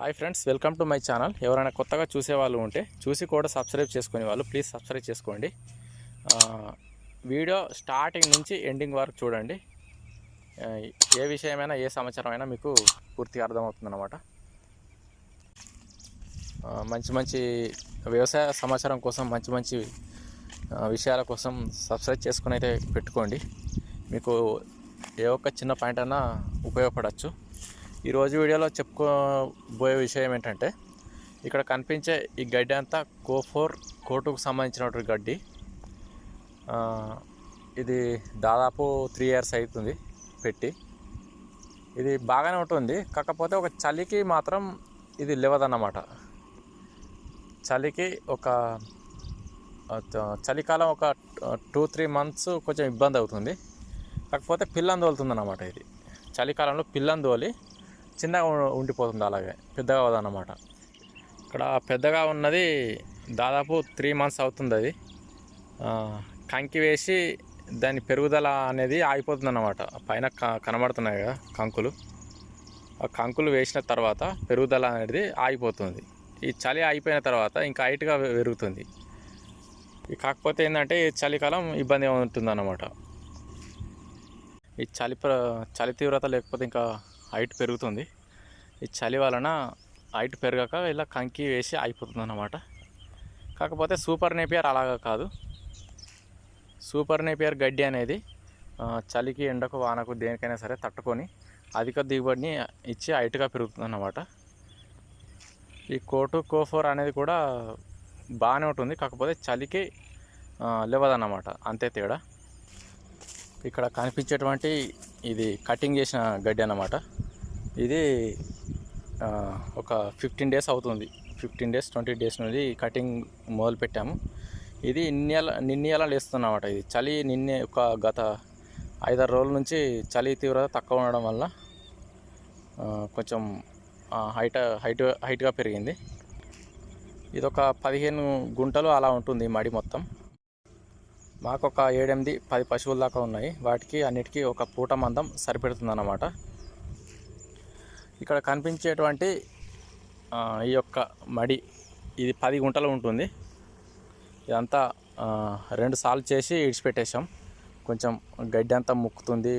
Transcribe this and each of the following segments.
Hi friends welcome to my channel. ఎవరైనా కొత్తగా చూసేవాళ్ళు ఉంటే చూసి కూడా సబ్స్క్రైబ్ చేసుకునే వాళ్ళు ప్లీజ్ సబ్స్క్రైబ్ చేసుకోండి. వీడియో స్టార్టింగ్ నుంచి ఎండింగ్ వరకు చూడండి. ఏ విషయమైనా ఏ సమాచారం అయినా మీకు పూర్తిగా అర్థమవుతుందన్నమాట. మంచి మంచి వ్యవసాయ సమాచారం కోసం మంచి మంచి విషయాల కోసం సబ్స్క్రైబ్ చేసుకుని అయితే పెట్టుకోండి. మీకు ఏ ఒక్క చిన్న పాయింట్ అయినా ఉపయోగపడవచ్చు ఈరోజు వీడియోలో చెప్పుకోబోయే విషయం ఏంటంటే ఇక్కడ కనిపించే ఈ గడ్డి అంతా కోఫోర్ కోటుకు సంబంధించినటువంటి గడ్డి. ఇది దాదాపు త్రీ ఇయర్స్ అవుతుంది పెట్టి. ఇది బాగానే ఉంటుంది కాకపోతే ఒక చలికి మాత్రం ఇది లేవదన్నమాట. చలికి ఒక చలికాలం ఒక టూ త్రీ మంత్స్ కొంచెం ఇబ్బంది అవుతుంది. కాకపోతే పిల్లని తోలుతుంది అన్నమాట ఇది. చలికాలంలో పిల్లని తోలి చిన్నగా ఉండిపోతుంది అలాగే. పెద్దగా అవ్వదన్నమాట. ఇక్కడ పెద్దగా ఉన్నది దాదాపు త్రీ మంత్స్ అవుతుంది అది. కంకి వేసి దాని పెరుగుదల అనేది ఆగిపోతుంది అన్నమాట పైన క- కనబడుతున్నాయి కదా కంకులు. ఆ కంకులు వేసిన తర్వాత పెరుగుదల అనేది ఆగిపోతుంది. ఈ చలి అయిపోయిన తర్వాత ఇంకా హైట్గా పెరుగుతుంది. కాకపోతే ఏంటంటే ఈ చలికాలం ఇబ్బంది ఉంటుంది అన్నమాట ఈ చలి ప్ర చలి తీవ్రత లేకపోతే ఇంకా హైట్ పెరుగుతుంది. ఈ చలి వలన హైట్ పెరగక ఇలా కంకి వేసి అయిపోతుంది అన్నమాట కాకపోతే సూపర్ నేపియర్ అలాగా కాదు. సూపర్ నేపియర్ గడ్డి అనేది చలికి ఎండకు వానకు దేనికైనా సరే తట్టుకొని అధిక దిగుబడిని ఇచ్చి హైట్గా పెరుగుతుంది అన్నమాట ఈ కోటు కోఫోర్ అనేది కూడా బాగానే ఉంటుంది. కాకపోతే చలికి లేవదన్నమాట. అంతే తేడా. ఇక్కడ కనిపించేటువంటి ఇది కటింగ్ చేసిన గడ్డి అన్నమాట. ఇది ఒక ఫిఫ్టీన్ డేస్ అవుతుంది. ఫిఫ్టీన్ డేస్ ట్వంటీ డేస్ నుండి కటింగ్ మొదలు పెట్టాము ఇది నిన్నెల నిన్నెల లేస్తున్నమాట ఇది. చలి నిన్నే ఒక గత ఐదారు రోజుల నుంచి చలి తీవ్రత తక్కువ ఉండడం వల్ల కొంచెం హైట్ హైట్ హైట్గా పెరిగింది. ఇది ఒక పదిహేను గుంటలు అలా ఉంటుంది మడి మొత్తం. మాకు ఒక ఏడెనిమిది పది పశువుల దాకా ఉన్నాయి. వాటికి అన్నిటికీ ఒక పూట మందం సరిపెడుతుంది అన్నమాట ఇక్కడ కనిపించేటువంటి ఈ యొక్క మడి ఇది పది గుంటలు ఉంటుంది. ఇదంతా రెండు సార్లు చేసి ఇడిచిపెట్టేసాం కొంచెం గడ్డి అంతా ముక్కుతుంది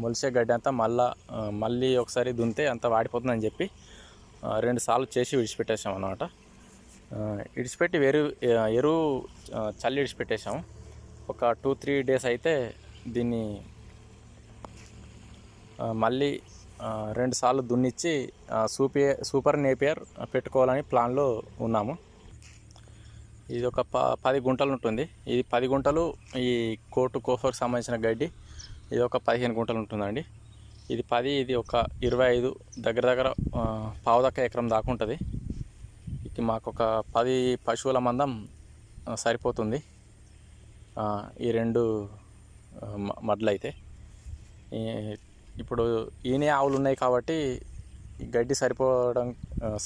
మొలిసే గడ్డి అంతా మళ్ళా మళ్ళీ ఒకసారి దున్నితే అంతా వాడిపోతుందని చెప్పి రెండు సార్లు చేసి విడిచిపెట్టేసాం అన్నమాట. ఇడిచిపెట్టి ఎరువు ఎరువు చల్లి ఇడిచిపెట్టేసాము ఒక టూ త్రీ డేస్ అయితే దీన్ని మళ్ళీ రెండు సార్లు దున్నిచ్చి ఆ, సూపే సూపర్ నేపియర్ పెట్టుకోవాలని ప్లాన్లో ఉన్నాము. ఇది ఒక ప పది గుంటలు ఉంటుంది. ఇది పది గుంటలు ఈ కోటు కోఫర్కి సంబంధించిన గడ్డి ఇది ఒక పదిహేను గుంటలు ఉంటుందండి. ఇది పది ఇది ఒక ఇరవై ఐదు దగ్గర దగ్గర పావుదక్క పావు దక్క ఎకరం దాకా ఉంటుంది. ఇది మాకు ఒక పది పశువుల మందం సరిపోతుంది. ఈ రెండు మడ్లయితే మ- ఇప్పుడు ఈనే ఆవులు ఉన్నాయి కాబట్టి గడ్డి సరిపోవడం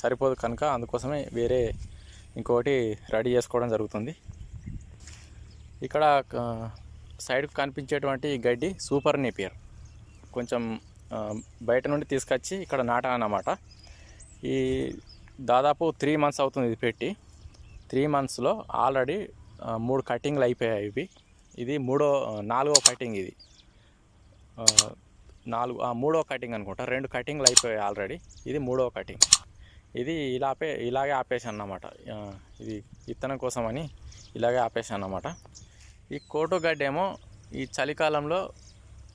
సరిపోదు కనుక అందుకోసమే వేరే ఇంకొకటి రెడీ చేసుకోవడం జరుగుతుంది. ఇక్కడ సైడ్కు సైడ్కి కనిపించేటువంటి గడ్డి సూపర్ నేపియర్. కొంచెం బయట నుండి తీసుకొచ్చి ఇక్కడ నాటా అన్నమాట ఈ దాదాపు త్రీ మంత్స్ అవుతుంది ఇది పెట్టి. త్రీ మంత్స్లో ఆల్రెడీ మూడు కటింగ్లు అయిపోయాయి ఇవి. ఇది మూడో నాలుగో కటింగ్ ఇది. నాలుగు మూడో కటింగ్ అనుకుంటా. రెండు కటింగ్లు అయిపోయాయి ఆల్రెడీ. ఇది మూడో కటింగ్. ఇది ఇలా ఆపే ఇలాగే ఆపేసాను అన్నమాట ఇది విత్తనం కోసమని ఇలాగే ఆపేసాను అన్నమాట ఈ కోటు ఏమో ఈ చలికాలంలో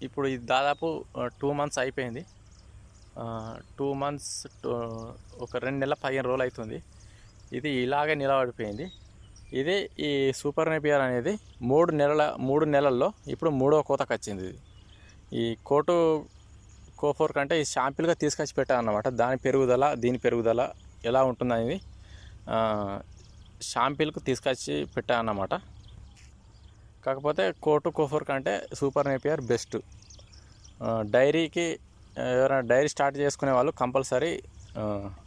ఇప్పుడు ఇది దాదాపు టూ మంత్స్ అయిపోయింది. టూ మంత్స్ ఒక రెండు నెలల పదిహేను రోజులు అవుతుంది. ఇది ఇలాగే నిలబడిపోయింది. ఇది ఈ సూపర్ నెపియర్ అనేది మూడు నెలల మూడు నెలల్లో ఇప్పుడు మూడో కోతకు వచ్చింది ఇది. ఈ కోటు కోఫోర్ కంటే ఈ శాంపిల్గా తీసుకొచ్చి పెట్టాను అన్నమాట దాని పెరుగుదల దీని పెరుగుదల ఎలా ఉంటుందనేది షాంపిల్కు తీసుకొచ్చి పెట్టాను అన్నమాట కాకపోతే కోటు కోఫోర్ కంటే సూపర్ నేపియర్ బెస్ట్. డైరీకి ఎవరైనా డైరీ స్టార్ట్ చేసుకునే వాళ్ళు కంపల్సరీ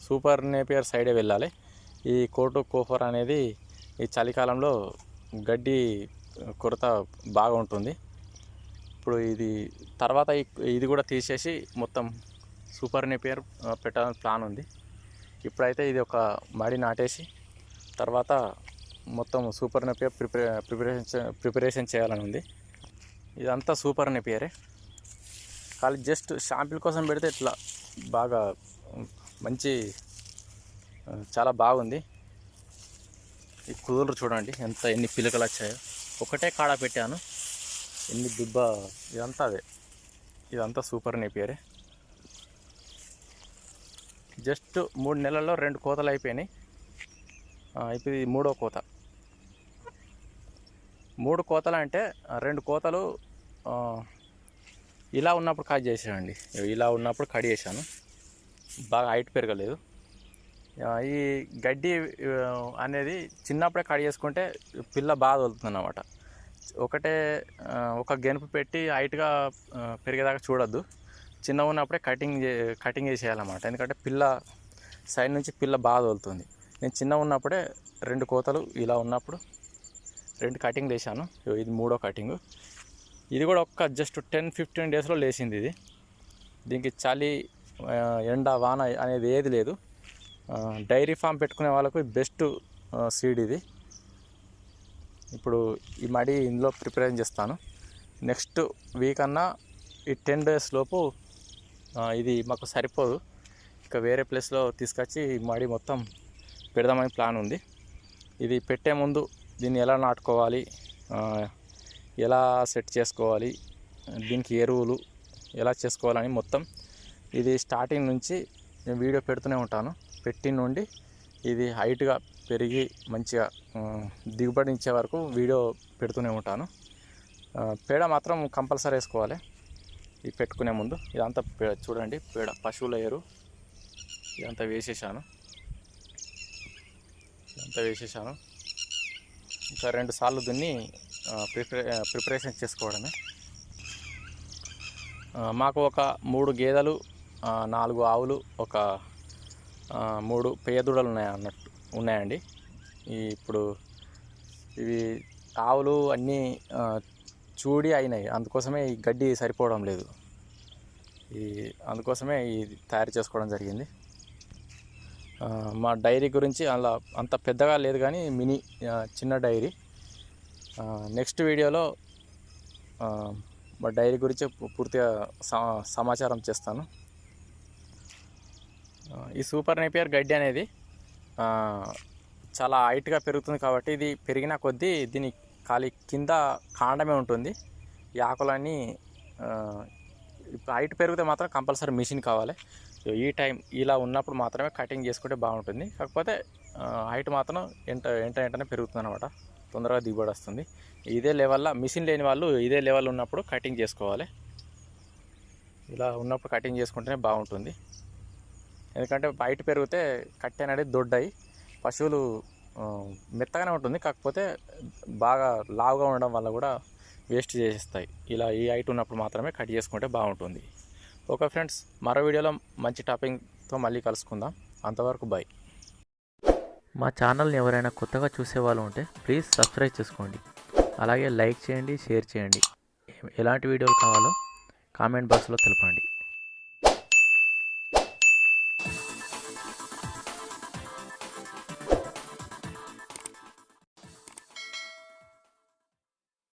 సూపర్ నేపియర్ సైడే వెళ్ళాలి. ఈ కోటు కోఫర్ అనేది ఈ చలికాలంలో గడ్డి కొరత బాగా ఉంటుంది ఇప్పుడు ఇది తర్వాత ఇది కూడా తీసేసి మొత్తం సూపర్ నేపియర్ పెట్టాలని ప్లాన్ ఉంది. ఇప్పుడైతే ఇది ఒక మడి నాటేసి తర్వాత మొత్తం సూపర్ నెపియర్ ప్రిపరే ప్రిపరేషన్ ప్రిపరేషన్ చేయాలని ఉంది. ఇదంతా సూపర్ నెపియరే కానీ జస్ట్ షాంపిల్ కోసం పెడితే ఇట్లా బాగా మంచి చాలా బాగుంది. ఈ కుదురు చూడండి ఎంత ఎన్ని పిలకలు వచ్చాయో. ఒకటే కాడ పెట్టాను. ఎన్ని దుబ్బ? ఇదంతా అదే. ఇదంతా సూపర్ నేపియరే. జస్ట్ మూడు నెలల్లో రెండు కోతలు అయిపోయినాయి. ఇప్పుడు ఇది మూడో కోత. మూడు కోతలు అంటే రెండు కోతలు ఇలా ఉన్నప్పుడు కట్ చేసానండి ఇలా ఉన్నప్పుడు కట్ చేశాను. బాగా హైట్ పెరగలేదు. ఈ గడ్డి అనేది చిన్నప్పుడే కట్ చేసుకుంటే పిల్ల బాగా వదులుతుంది అన్నమాట ఒకటే ఒక గెనుపు పెట్టి హైట్గా పెరిగేదాకా చూడొద్దు. చిన్నగా ఉన్నప్పుడే కటింగ్ కటింగ్ చేసేయాలన్నమాట. ఎందుకంటే పిల్ల సైడ్ నుంచి పిల్ల బాగా తోలుతుంది. నేను చిన్నగా ఉన్నప్పుడే రెండు కోతలు ఇలా ఉన్నప్పుడు రెండు కటింగ్ వేసాను ఇది మూడో కటింగ్. ఇది కూడా ఒక్క జస్ట్ టెన్ ఫిఫ్టీన్ డేస్లో లేచింది ఇది. దీనికి చలి ఎండ వాన అనేది ఏది లేదు. డైరీ ఫామ్ పెట్టుకునే వాళ్ళకు బెస్ట్ సీడ్ ఇది. ఇప్పుడు ఈ మడి ఇందులో ప్రిపేర్ చేస్తాను. నెక్స్ట్ వీక్ అన్నా ఈ టెన్ డేస్ లోపు ఇది మాకు సరిపోదు. ఇక వేరే ప్లేస్లో తీసుకొచ్చి ఈ మడి మొత్తం పెడదామని ప్లాన్ ఉంది. ఇది పెట్టే ముందు దీన్ని ఎలా నాటుకోవాలి ఎలా సెట్ చేసుకోవాలి దీనికి ఎరువులు ఎలా చేసుకోవాలని మొత్తం ఇది స్టార్టింగ్ నుంచి నేను వీడియో పెడుతూనే ఉంటాను. పెట్టి నుండి ఇది హైట్గా పెరిగి మంచిగా దిగుబడి ఇచ్చే వరకు వీడియో పెడుతూనే ఉంటాను. పేడ మాత్రం కంపల్సరీ వేసుకోవాలి. ఇది పెట్టుకునే ముందు. ఇదంతా పేడ చూడండి పేడ పశువుల ఎరు ఇదంతా వేసేసాను. ఇదంతా వేసేసాను. ఇంకా రెండు సార్లు దున్ని ప్రిపరే ప్రిపరేషన్ చేసుకోవడమే. మాకు ఒక మూడు గేదెలు నాలుగు ఆవులు ఒక మూడు పేదూడలు ఉన్నాయి అన్నట్టు ఉన్నాయండి. ఈ ఇప్పుడు ఇవి ఆవులు అన్నీ చూడి అయినాయి. అందుకోసమే ఈ గడ్డి సరిపోవడం లేదు. ఈ అందుకోసమే ఇది తయారు చేసుకోవడం జరిగింది. మా డైరీ గురించి అలా అంత పెద్దగా లేదు కానీ మినీ చిన్న డైరీ. నెక్స్ట్ వీడియోలో మా డైరీ గురించి పూర్తిగా సమాచారం చేస్తాను. ఈ సూపర్ నేపియర్ గడ్డి అనేది చాలా హైట్గా పెరుగుతుంది కాబట్టి ఇది పెరిగిన కొద్దీ దీని ఖాళీ కింద కాండమే ఉంటుంది. ఈ ఆకులన్నీ ఇప్పుడు హైట్ పెరిగితే మాత్రం కంపల్సరీ మిషన్ కావాలి. సో ఈ టైం ఇలా ఉన్నప్పుడు మాత్రమే కటింగ్ చేసుకుంటే బాగుంటుంది. కాకపోతే హైట్ మాత్రం ఎంట ఎంట ఎంటనే పెరుగుతుంది అనమాట తొందరగా దిగుబడి వస్తుంది. ఇదే లెవెల్లో మిషన్ లేని వాళ్ళు ఇదే లెవెల్ ఉన్నప్పుడు కటింగ్ చేసుకోవాలి. ఇలా ఉన్నప్పుడు కటింగ్ చేసుకుంటేనే బాగుంటుంది. ఎందుకంటే బయట పెరిగితే కట్టె అనేది దొడ్డాయి. పశువులు మెత్తగానే ఉంటుంది. కాకపోతే బాగా లావుగా ఉండడం వల్ల కూడా వేస్ట్ చేసేస్తాయి. ఇలా ఈ హైట్ ఉన్నప్పుడు మాత్రమే కట్ చేసుకుంటే బాగుంటుంది. ఓకే ఫ్రెండ్స్ మరో వీడియోలో మంచి టాపింగ్తో మళ్ళీ కలుసుకుందాం. అంతవరకు బాయ్ మా ఛానల్ని ఎవరైనా కొత్తగా చూసేవాళ్ళు ఉంటే ప్లీజ్ సబ్స్క్రైబ్ చేసుకోండి. అలాగే లైక్ చేయండి షేర్ చేయండి. ఎలాంటి వీడియోలు కావాలో కామెంట్ బాక్స్లో తెలపండి.